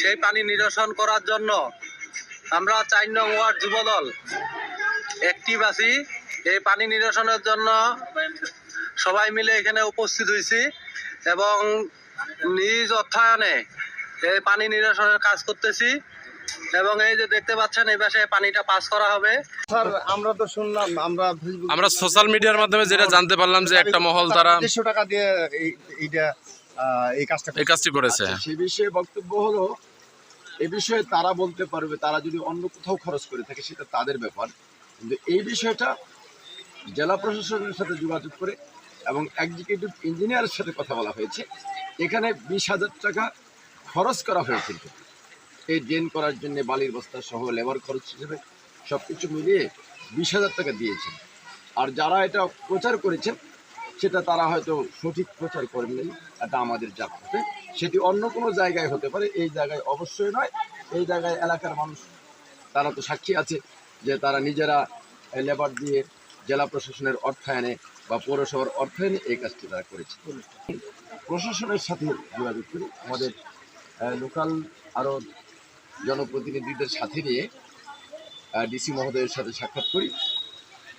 সেই পানি নিরসন করার জন্য আমরা চার নং ওয়ার্ড যুবদল একটি বাসি এই পানি নিরসনের জন্য সবাই মিলে এখানে উপস্থিত হয়েছি এবং নিজ অর্থায়নে এই পানি নিরসনের কাজ করতেছি এবং এই যে দেখতে পাচ্ছেন এই পাশে পানিটা পাস করা হবে। স্যার আমরা তো শুনলাম আমরা আমরা সোশ্যাল মিডিয়ার মাধ্যমে যেটা জানতে পারলাম যে একটা মহল তারা দেড়শো টাকা দিয়ে এইটা এই কাজটা এই কাজটি করেছে। আচ্ছা, সে বিষয়ে বক্তব্য হলো এ বিষয়ে তারা বলতে পারবে তারা যদি অন্য কোথাও খরচ করে থাকে সেটা তাদের ব্যাপার। কিন্তু এই বিষয়টা জেলা প্রশাসনের সাথে যোগাযোগ করে এবং এক্সিকিউটিভ ইঞ্জিনিয়ারের সাথে কথা বলা হয়েছে। এখানে বিশ হাজার টাকা খরচ করা হয়েছিল এই ড্রেন করার জন্য বালির বস্তা সহ লেবার খরচ হিসেবে সব কিছু মিলিয়ে বিশ হাজার টাকা দিয়েছেন। আর যারা এটা প্রচার করেছেন সেটা তারা হয়তো সঠিক প্রচার করেননি, এটা আমাদের জানতে সেটি অন্য কোনো জায়গায় হতে পারে, এই জায়গায় অবশ্যই নয়। এই জায়গায় এলাকার মানুষ, তারা তো সাক্ষী আছে যে তারা নিজেরা লেবার দিয়ে জেলা প্রশাসনের অর্থায়নে বা পৌরসভার অর্থায়নে এই কাজটি তারা করেছে। প্রশাসনের সাথে যোগাযোগ করি, আমাদের লোকাল আরও জনপ্রতিনিধিদের সাথে নিয়ে ডিসি মহোদয়ের সাথে সাক্ষাৎ করি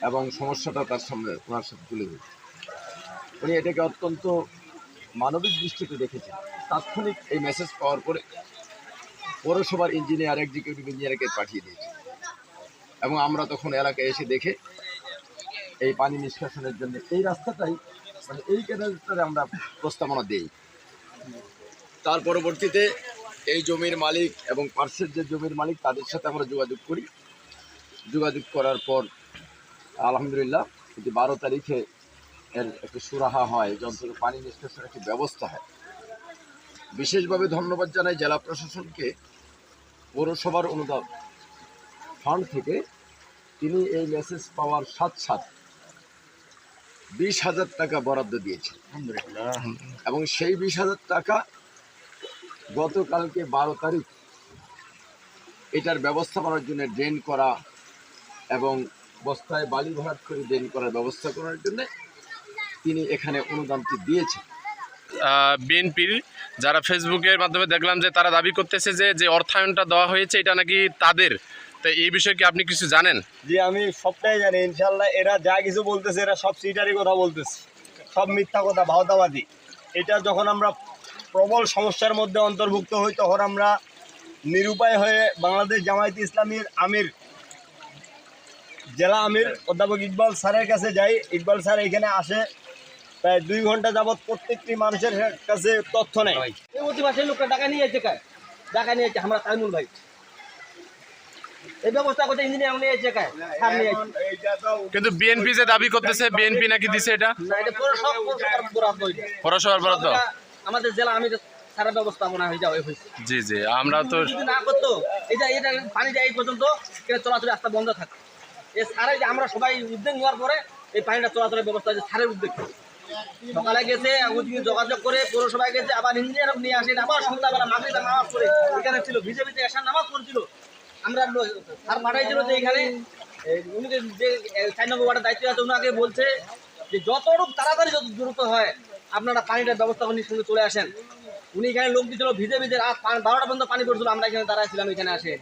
এবং সমস্যাটা তার সামনে ওনার সাথে তুলে ধরি। উনি এটাকে অত্যন্ত মানবিক দৃষ্টিতে দেখেছেন। তাৎক্ষণিক এই মেসেজ পাওয়ার পরে পৌরসভার ইঞ্জিনিয়ার এক্সিকিউটিভ ইঞ্জিনিয়ারকে পাঠিয়ে দিয়েছে। এবং আমরা তখন এলাকায় এসে দেখে এই পানি নিষ্কাশনের জন্য এই রাস্তাটাই মানে এই ক্যানালটারে আমরা প্রস্তাবনা দিই। তার পরবর্তীতে এই জমির মালিক এবং পার্শ্বের যে জমির মালিক, তাদের সাথে আমরা যোগাযোগ করি। যোগাযোগ করার পর আলহামদুলিল্লাহ যে বারো তারিখে এর একটি সুরাহা হয় যে অন্তত পানি নিষ্কাশনের একটি ব্যবস্থা হয়। বিশেষভাবে ধন্যবাদ জানাই জেলা প্রশাসনকে। পৌরসভার অনুদান ফান্ড থেকে তিনি এই মেসেজ পাওয়ার সাথ সাথ বিশ হাজার টাকা বরাদ্দ দিয়েছেন। এবং সেই বিশ হাজার টাকা গতকালকে বারো তারিখ এটার ব্যবস্থা করার জন্য ড্রেন করা এবং বস্তায় বালি ভরাট করে ড্রেন করার ব্যবস্থা করার জন্য তিনি এখানে অনুদানটি দিয়েছেন। বিএনপির যারা ফেসবুকের মাধ্যমে দেখলাম যে তারা দাবি করতেছে যে যে অর্থায়নটা দেওয়া হয়েছে এটা নাকি তাদের? তো এই বিষয়ে কি আপনি কিছু জানেন? যে আমি সবটাই জানি ইনশাল্লাহ এরা যা কিছু বলতেছে এরা সব সিটারই কথা বলতেছে। সব মিথ্যা কথা ভাওতাবাদী এটা যখন আমরা প্রবল সমস্যার মধ্যে অন্তর্ভুক্ত হই তখন আমরা নিরুপায় হয়ে বাংলাদেশ জামায়াত ইসলামীর আমির জেলা আমির অধ্যাপক ইকবাল স্যারের কাছে যাই। ইকবাল স্যার এখানে আসে প্রায় দুই ঘণ্টা যাবৎ প্রত্যেকটি মানুষের কাছে তথ্য নেয় এই অতি মাসের লোকটা টাকা নিয়ে যেতে কায় টাকা নিয়ে যেতে আমরা তাইমুল ভাই। এই ব্যবস্থা করতে ইঞ্জিনিয়ার নিয়ে যেতে কায় সার নিয়ে যেতে। কিন্তু বিএনপি যে দাবি করতেছে বিএনপি নাকি দিছে এটা? না এটা পৌরসভার বরাদ্দ পৌরসভার বরাদ্দ? আমাদের জেলা আমি সারা ব্যবস্থাপনা হয়ে যাওয়া হয়েছে। জি জি আমরা তো না করতো এটা এটা পানি যায় এই পর্যন্ত এটা রাস্তা বন্ধ থাকে। এই সারে যে আমরা সবাই উদ্যোগ নেওয়ার পরে এই পানিটা চলাচলের ব্যবস্থা হয়েছে সারের উদ্যোগ। সকালে গেছে ওদিকে যোগাযোগ করে পৌরসভায় গেছে, আবার ইঞ্জিনিয়ার নিয়ে আসেন, আবার সন্ধ্যাবেলা মাগরিবা নামাজ পড়ে। এখানে ছিল ভিজে ভিজে এসার নামাজ পড়ছিল। আমরা স্যার পাঠাইছিল যে এখানে উনি যে- চার নম্বর ওয়ার্ডের দায়িত্ব আছে ওনাকে বলছে যে যতটুকু তাড়াতাড়ি যত দ্রুত হয়, আপনারা পানিটার ব্যবস্থা করে সঙ্গে চলে আসেন। উনি এখানে লোক দিয়েছিল ভিজে ভিজে রাত বারোটা পর্যন্ত পানি পড়ছিল, আমরা এখানে দাঁড়াইছিলাম এখানে আসে।